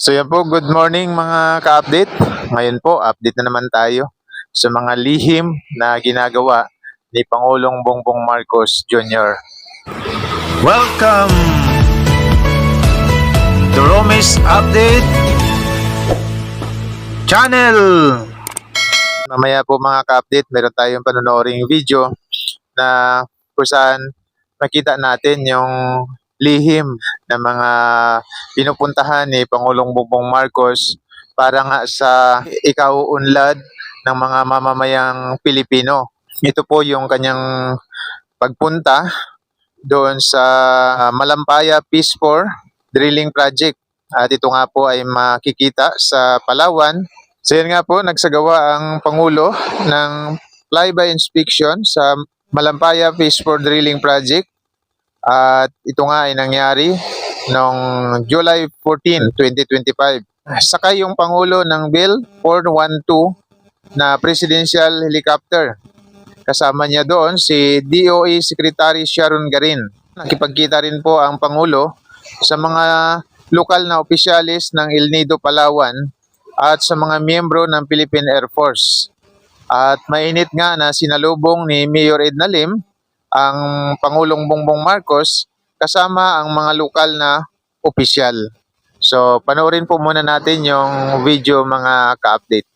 So yan po, good morning mga ka-update. Ngayon po, update na naman tayo sa mga lihim na ginagawa ni Pangulong Bongbong Marcos Jr. Welcome to Romis Update Channel. Mamaya po mga ka-update, meron tayong panonooring video na kung saan makita natin yung lihim ng mga pinupuntahan ni Pangulong Bongbong Marcos para nga sa ikauunlad ng mga mamamayang Pilipino. Ito po yung kanyang pagpunta doon sa Malampaya Peace 4 Drilling Project. At ito nga po ay makikita sa Palawan. So yan nga po, nagsagawa ang Pangulo ng flyby inspection sa Malampaya Phase 4 Drilling Project. At ito nga ay nangyari noong July 14, 2025. Sakay yung Pangulo ng Bill 412 na Presidential Helicopter. Kasama niya doon si DOE Secretary Sharon Garin. Nakipagkita rin po ang Pangulo sa mga lokal na opisyalis ng El Nido, Palawan at sa mga miyembro ng Philippine Air Force. At mainit nga na sinalubong ni Mayor Edna Lim ang Pangulong Bongbong Marcos kasama ang mga lokal na opisyal. So, panoorin po muna natin yung video mga ka-update.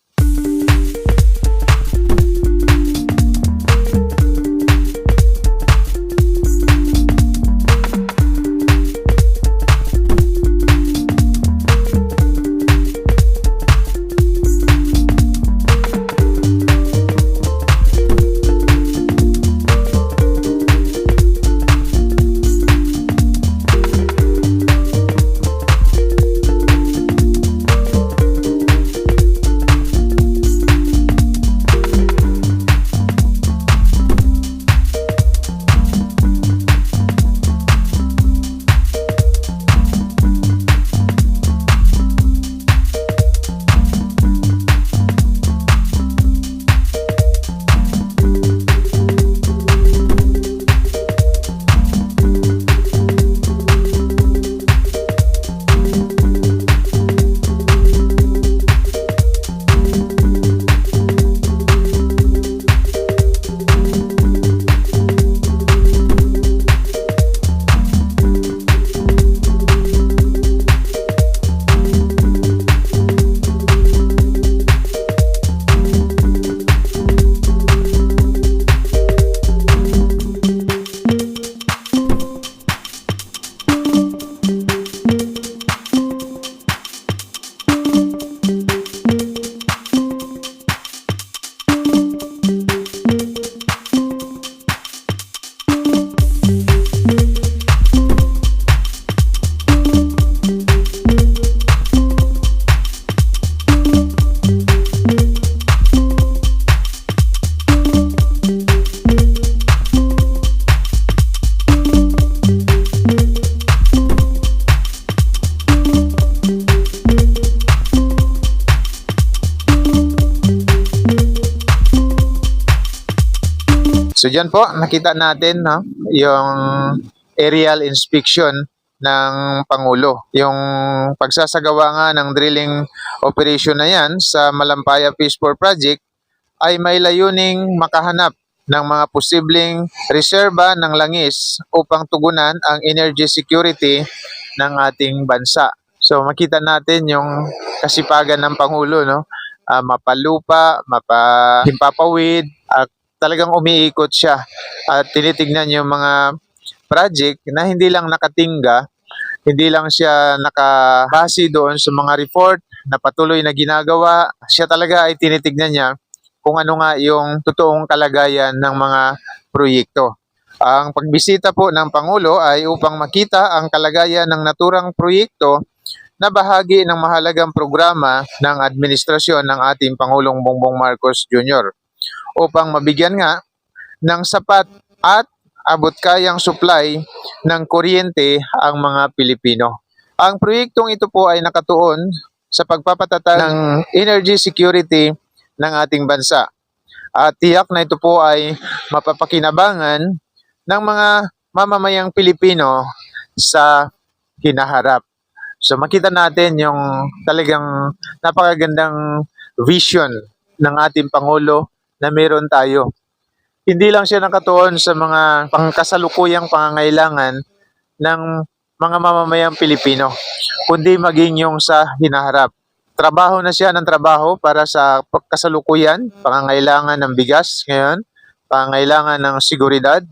So dyan po, nakita natin no, yung aerial inspection ng Pangulo. Yung pagsasagawa nga ng drilling operation na yan sa Malampaya Phase 4 Project ay may layuning makahanap ng mga posibleng reserba ng langis upang tugunan ang energy security ng ating bansa. So makita natin yung kasipagan ng Pangulo, no? Ah, mapalupa, mapahimpapawid, talagang umiikot siya at tinitignan yung mga project na hindi lang nakatingga, hindi lang siya nakabase doon sa mga report na patuloy na ginagawa. Siya talaga ay tinitignan niya kung ano nga yung totoong kalagayan ng mga proyekto. Ang pagbisita po ng Pangulo ay upang makita ang kalagayan ng naturang proyekto na bahagi ng mahalagang programa ng administrasyon ng ating Pangulong Bongbong Marcos Jr. upang mabigyan nga ng sapat at abot-kayang supply ng kuryente ang mga Pilipino. Ang proyektong ito po ay nakatuon sa pagpapatatag ng energy security ng ating bansa. At tiyak na ito po ay mapapakinabangan ng mga mamamayang Pilipino sa hinaharap. So makita natin yung talagang napakagandang vision ng ating Pangulo na meron tayo. Hindi lang siya nakatuon sa mga pangkasalukuyang pangangailangan ng mga mamamayang Pilipino, kundi maging yung sa hinaharap. Trabaho na siya ng trabaho para sa kasalukuyan, pangangailangan ng bigas ngayon, pangangailangan ng seguridad,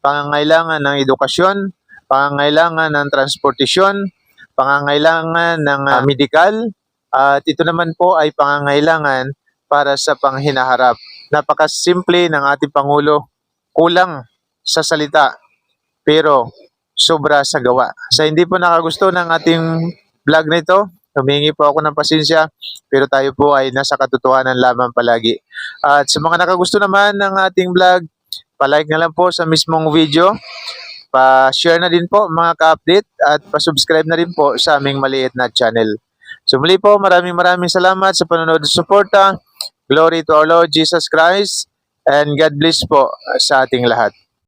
pangangailangan ng edukasyon, pangangailangan ng transportasyon, pangangailangan ng ah, medikal, at ito naman po ay pangangailangan para sa panghinaharap. Napakasimple ng ating Pangulo, kulang sa salita, pero sobra sa gawa. Sa hindi po nakagusto ng ating vlog na ito, humingi po ako ng pasensya, pero tayo po ay nasa katotohanan lamang palagi. At sa mga nakagusto naman ng ating vlog, palike na lang po sa mismong video, pa-share na din po mga ka-update at pa-subscribe na rin po sa aming maliit na channel. So muli po, maraming maraming salamat sa panonood at suporta. Glory to our Lord Jesus Christ and God bless po sa ating lahat.